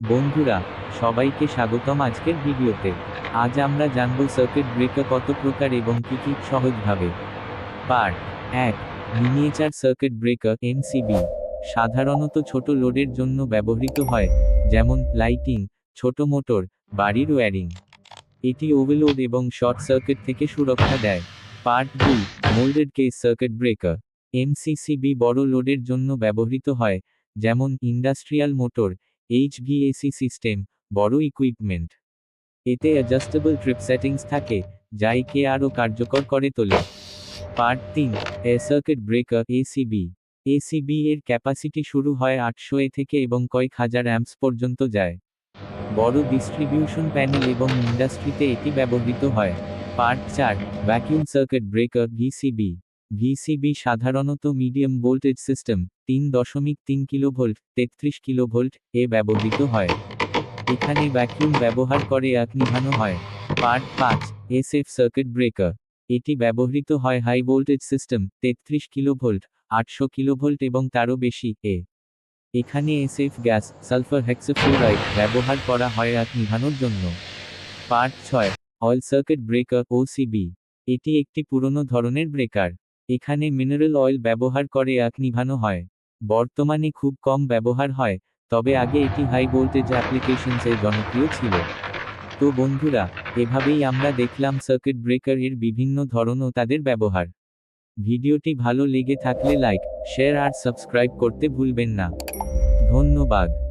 বন্ধুরা, সবাইকে স্বাগতম আজকের ভিডিওতে। আজ আমরা জানব সার্কিট ব্রেকার কত প্রকার এবং কি কি সহজভাবে। পার্ট এক মিনিয়েচার সার্কিট ব্রেকার এমসিবি সাধারণত ছোট লোডের জন্য ব্যবহৃত হয়, যেমন লাইটিং ছোট মোটর বাড়ির ওয়্যারিং এটি ওভারলোড এবং শর্ট সার্কিট থেকে সুরক্ষা দেয়। পার্ট দুই moulded case circuit breaker MCCB বড় লোডের জন্য ব্যবহৃত হয়, যেমন ইন্ডাস্ট্রিয়াল মোটর এইচভিএসি সিস্টেম বড় ইকুইপমেন্ট এতে অ্যাডজাস্টেবল ট্রিপ সেটিংস থাকে, যা একে আরও কার্যকর করে তোলে। পার্ট তিন এ সার্কিট ব্রেকার এসিবি এসিবি এর ক্যাপাসিটি শুরু হয় আটশো এ থেকে এবং কয়েক হাজার অ্যাম্পস পর্যন্ত যায়। বড় ডিস্ট্রিবিউশন প্যানেল এবং ইন্ডাস্ট্রিতে এটি ব্যবহৃত হয়। পার্ট চার vacuum circuit breaker VCB VCB সাধারণত মিডিয়াম ভোল্টেজ সিস্টেম, তিন দশমিক তিন কিলোভোল্ট, তেত্রিশ কিলোভোল্ট, এ ব্যবহৃত হয়। এখানে ভ্যাকিউম ব্যবহার করে আগ নিভানো হয়। পার্ট পাঁচ এসএফ সার্কিট ব্রেকার এটি ব্যবহৃত হয় হাই ভোল্টেজ সিস্টেম তেত্রিশ কিলোভোল্ট, আটশো কিলোভোল্ট এবং তারও বেশি, এ। এখানে এসএফ গ্যাস সালফার হেক্সোফ্লোরাইড ব্যবহার করা হয় আগ নিভানোর জন্য। পার্ট ছয় অয়েল সার্কিট ব্রেকার ওসিবি এটি একটি পুরনো ধরনের ব্রেকার এখানে মিনারেল অয়েল ব্যবহার করে আগ নিভানো হয়। বর্তমানে খুব কম ব্যবহার হয়, তবে আগে এটি হাই ভোল্টেজ অ্যাপ্লিকেশনসে জনপ্রিয় ছিল। তো বন্ধুরা, এভাবেই আমরা দেখলাম সার্কিট ব্রেকার এর বিভিন্ন ধরন ও তাদের ব্যবহার। ভিডিওটি ভালো লেগে থাকলে লাইক শেয়ার আর সাবস্ক্রাইব করতে ভুলবেন না। ধন্যবাদ।